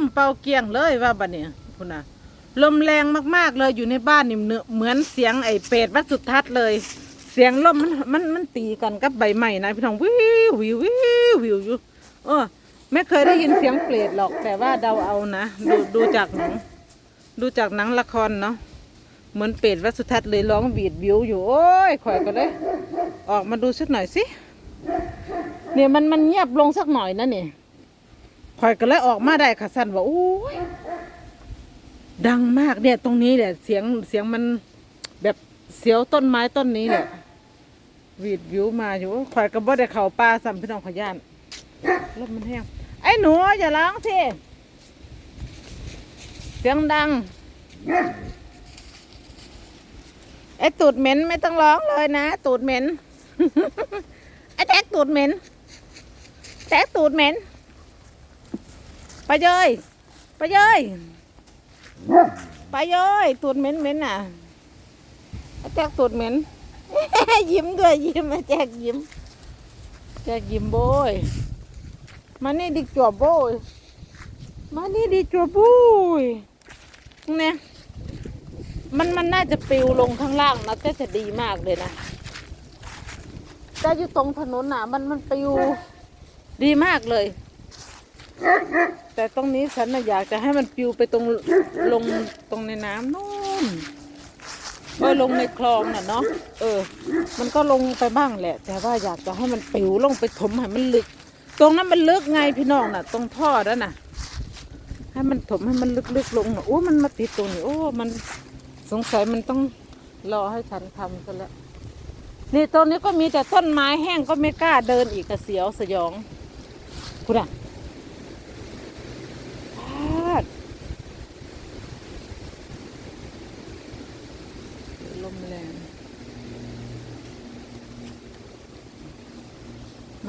มเป่าเกียงเลยว่าบัดเนี่ยคุณน่ะลมแรงมากๆเลยอยู่ในบ้านนี่เนื้อเหมือนเสียงไอ้เป็ดวัดสุทัศน์เลย เสียงลมมันมันมันตีกันกับใบไม้นะพี่น้องวิววิววิววิวอยู่เออไม่เคยได้ยินเสียงเปรตหรอก แต่ว่าเดาเอานะ ดูดูจากหนัง ดูจากหนังละครเนาะเหมือนเป็ดวัดสุทัศน์เลยร้องบีดวิวอยู่โอ้ยข่อยก็เลย ออกมาดูสักหน่อยสิเนี่ยมันมันเงียบลงสักหน่อยนะเนี่ย ข่อยก็เลยออกมาได้ค่ะสันว่าโอ้ยดังมากเนี่ยตรงนี้แหละเสียงเสียงมันแบบเสียวต้นไม้ต้นนี้แหละวีดวิวมาอยู่ข่อยก็บ่ได้เข่าป่าสัมพี่น้องขย่านลมมันแห้งไอ้หนูอย่าร้องสิเสียงดังไอ้ตูดเหม็นไม่ต้องร้องเลยนะ ตูดเหม็นไอ้แท็กตูดเหม็นแท็กตูดเหม็น ไปเยยไปเยยไปเยยตูดเหม็นเหม็นน่ะแท็กตูดเหม็น ยิ้มด้วยยิ้มแจ็คยิ้ม แจ็คยิ้มโบยมานี่ดิจัวโบยมานี่ดิจัวโบยเนี่ยมันมันน่าจะปลิวลงข้างล่างนะก็จะดีมากเลยนะแต่อยู่ตรงถนนน่ะ มันมันปลิวดีมากเลย แต่ตรงนี้ฉันน่ะอยากจะให้มันปลิวไปตรงลงตรงในน้ำนู่นเออลงในคลองน่ะเนาะเออ มันก็ลงไปบ้างแหละ แต่ว่าอยากจะให้มันปลิวลงไปถมให้มันลึก ตรงนั้นมันลึกไงพี่น้องน่ะ ตรงท่อนั่นน่ะ ให้มันถมให้มันลึกๆลงน่ะโอ้มันมาติดตรงนี้โอ้มันสงสัยมันต้องรอให้ฉันทำซะแล้วนี่ตรงนี้ก็มีแต่ต้นไม้แห้งก็ไม่กล้าเดินอีกกระเสียวสยองคุณอะพาดลมแรง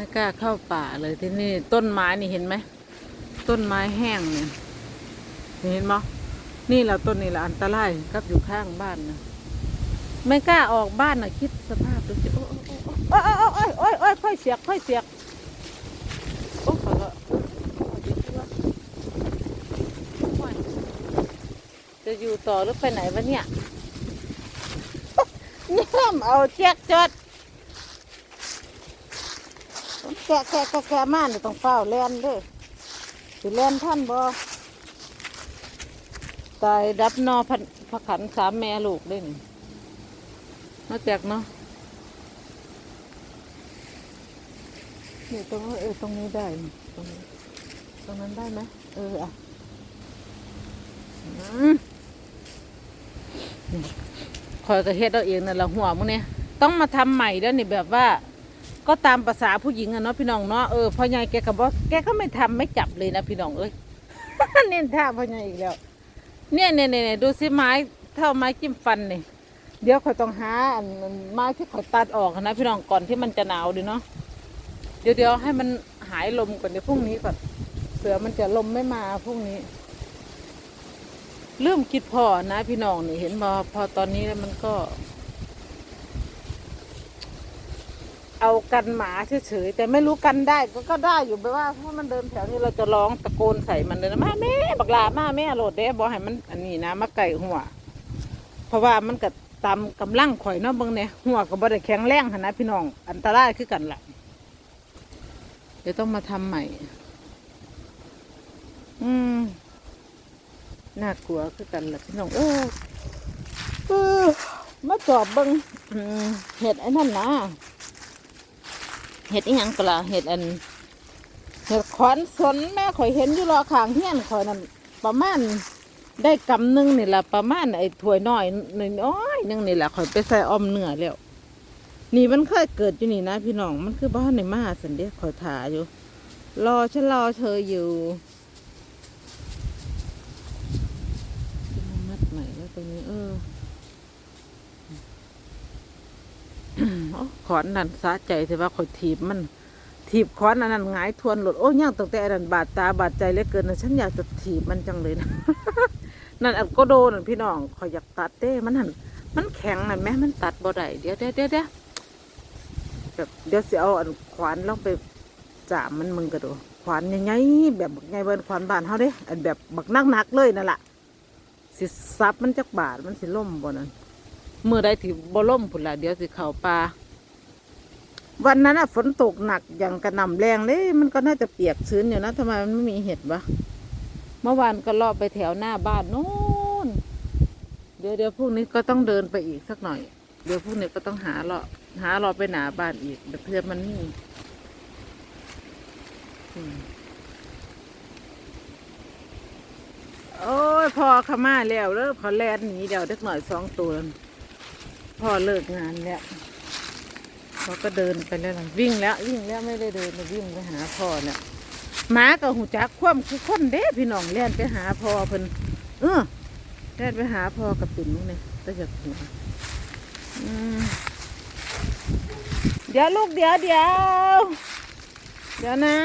ไม่กล้าเข้าป่าเลยที่นี่ต้นไม้นี่เห็นไหมต้นไม้แห้งเนี่ยเห็นไหมนี่แหละต้นนี่แหละอันตรายกับอยู่ข้างบ้านนะไม่กล้าออกบ้านนะคิดสภาพดูสิโอ้โอ้โอ้โอ้โอ้โอ้โอ้ค่อยเสียกค่อยเสียกโอ้ขอละจะอยู่ต่อหรือไปไหนวะเนี่ยเนี่ยเอาเจ๊กจอด แกะแกะแกะแกะมาเนี่ยต้องเฝ้าแลนเด้อสิแลนท่านบ่ตายดับนอพันพระขันสามแม่ลูกด้นี่มาแจกเนาะเนี่ยตรงเออตรงนี้ได้ตรงนี้ตรงนั้นได้ไหมเอออะอืมนี่คอยกระเฮ็ดเอาเองนั่นละหัวมึงเนี่ยต้องมาทำใหม่แล้วยนี่แบบว่า ก็ตามภาษาผู้หญิงอะเนาะพี่น้องเนาะเออพ่อใหญ่แกก็บอกแกก็ไม่ทำไม่จับเลยนะพี่น้องเอ้ย เน้นท่าพ่อใหญ่อีกแล้ว เนี่ยเนี่ยเนี่ยดูสิไม้เท่าไม้จิ้มฟันเนี่ยเดี๋ยวข่อยต้องหาอันไม้ที่ข่อยตัดออกนะพี่น้องก่อนที่มันจะหนาวดีเนาะเดี๋ยวเดี๋ยวให้มันหายลมก่อนเดี๋ยวพรุ่งนี้ก่อนเสือมันจะลมไม่มาพรุ่งนี้เริ่มคิดพอนะพี่น้องนี่เห็นพอพอตอนนี้แล้วมันก็ เอากันหมาเฉยๆแต่ไม่รู้กันได้ก็ก็ได้อยู่แบบว่าถ้ามันเดินแถวนี้เราจะร้องตะโกนใส่มันเลยนะมาแม่บักลามาแม่โหลดเด้บอกให้มันอันนี้นะมาไก่หัว เพราะว่ามันก็ตามกำลังข่อยเนาะเบางเนี่ยหัวก็บ่ได้แข็งแรงหันนะพี่น้องอันตรายคือกันละเดี๋ยวต้องมาทำใหม่ อืมน่ากลัวคือกันละพี่น้องเออเออมาจอบเบิงเห็ดไอ้นั่นนะ เห็ดอีหยังกล่ะเห็ดอันเห็ดขอนสนแม่ข่อยเห็นอยู่รอขางเฮียนข่อยนั่นประมาณได้กำหนึงนี่แหละประมาณไอ้ถ้วยน้อยน้อยนึงนี่แหละข่อยไปใส่อ้อมเนื้อแล้วนี่มันเคยเกิดอยู่นี่นะ พี่น้องมันคือบ้านในมาสันเดียข่อยถาอยู่ รอฉันรอเธออยู่มามัดใหม่แล้วตรงนี้เออ โอ้ ขอนนั่นสะใจแต่ว่าข่อยถีบมันถีบขอนอันนั้นหงายทวนหลดโอ้ย่างตั้งแต่อันนั้นบาดตาบาดใจเหลือเกินนะฉันอยากจะถีบมันจังเลยนะนั่นอันก็โดนนพี่น้องข่อยอยากตัดเด้มันหันมันแข็งนั่นแม่มันตัดบ่ได้เดี๋ยวเดี๋ยวเดี๋ยวเดี๋ยวแบบเดี๋ยวสิเอาอันขวานลองไปจามมันมึงกระโดดขวานใหญ่ๆแบบบักใหญ่เบินขวานบานเฮาเด้อันแบบบักหนักเลยนั่นล่ะสิซับมันจักบาทมันสิล่มบ่นั่นเมื่อใดที่บ่ล่มพุ่นละเดี๋ยวสิเข้าป่า วันนั้นน่ะฝนตกหนักอย่างกระหน่ำแรงเลยมันก็น่าจะเปียกชื้นอยู่นะทำไมมันไม่มีเห็ดวะเมื่อวานก็ลอบไปแถวหน้าบ้านโน้นเดี๋ยวเดี๋ยวพรุ่งนี้ก็ต้องเดินไปอีกสักหน่อย เดี๋ยวพรุ่งนี้ก็ต้องหาเลาะหาเลาะไปหนาบ้านอีกเพื่อมันมีโอ้ยพอขม่าแล้วเด้อพอแลนหนีเดี๋ยวเด็กหน่อยสองตัวพอเลิกงานแล้ว เขาก็เดินไปแล้วล่ะวิ่งแล้ววิ่งแล้วไม่ได้เดินวิ่งไปหาพ่อเนี่ยหมากับหูจักคว่ำคือคนเด้พี่น้องแล่นไปหาพ่อเพิ่นเออแล่นไปหาพ่อกับปิ่นนี่เนี่ยก็จะหัวอืมเดี๋ยวลูกเดี๋ยวเดี๋ยวเดี๋ยวนะ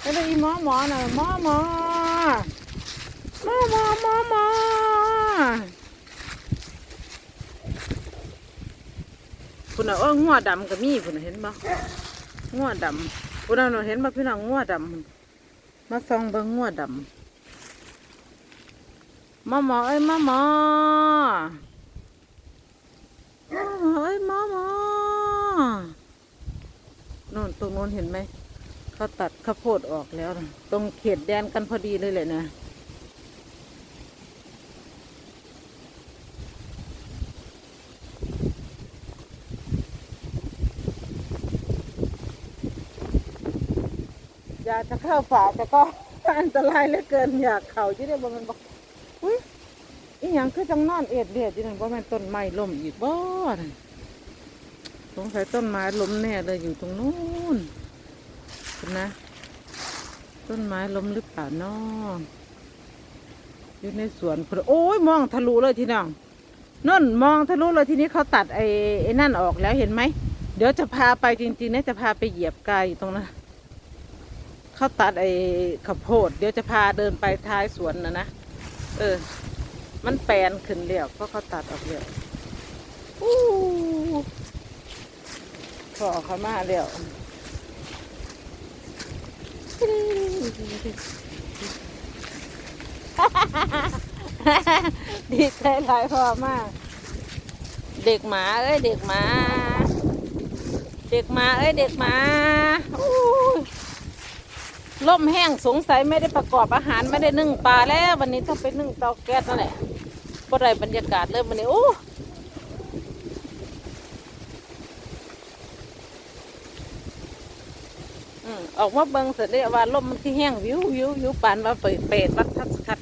ไปดูอีหมอหมอหน่อยหมอหมอหมอหมอหมอ หมอคุณน่ะเอองัวดำก็มีคุณน่ะเห็นบ่งัวดำคุณน่ะเห็นบ่พี่น้องงัวดำมาส่องเบิ่งงัวดำมอหมอเอ้ยมอหมอมอหมอเอ้ยมอหมอโน่นตรงโน้นเห็นไหมเขาตัดข้าวโพดออกแล้ว ตรงเขตแดนกันพอดีเลยแหละนะ อยากจะเข้าฝาแต่ก็อันตรายเหลือเกินอยากเข่าที่ได้บ่แมันบอกอุ้ยอีหยังคือจังนอนเอ็ดเดียดที่นั่นว่ามันต้นไม้ล้มอีกบ่นั่นสงสัยต้นไม้ล้มแน่เลยอยู่ตรงนู้นนะ ต้นไม้ล้มหรือเปล่าน้ออยู่ในสวนพุ่นโอ้ยมองทะลุเลยทีน้องนั่นมองทะลุเลยทีนี้เขาตัดไอ้ไอ้นั่นออกแล้วเห็นไหมเดี๋ยวจะพาไปจริงๆนะจะพาไปเหยียบกายอยู่ตรงนั้น เขาตัดไอ้ข้าวโพด เดี๋ยวจะพาเดินไปท้ายสวนนะนะ เออ มันแปลนขึ้นเรียวเพราะเขาตัดออกเรียวอู้ขอเขามาเรียวดีใจหลายพอมาก เด็กหมาเอ้ยเด็กหมา เด็กหมาเอ้ยเด็กหมาอู้ ล่มแห้งสงสัยไม่ได้ประกอบอาหารไม่ได้นึ่งปลาแล้ว วันนี้ต้องไปนึ่งเตาแก๊สนั่นแหละบ่ได้บรรยากาศเริ่มวันนี้โอ้ออกมาเบิงเสร็จแล้วว่าลมมันที่แห้งวิววิววิวปานว่าเปิดเปรตวัดทัศคัด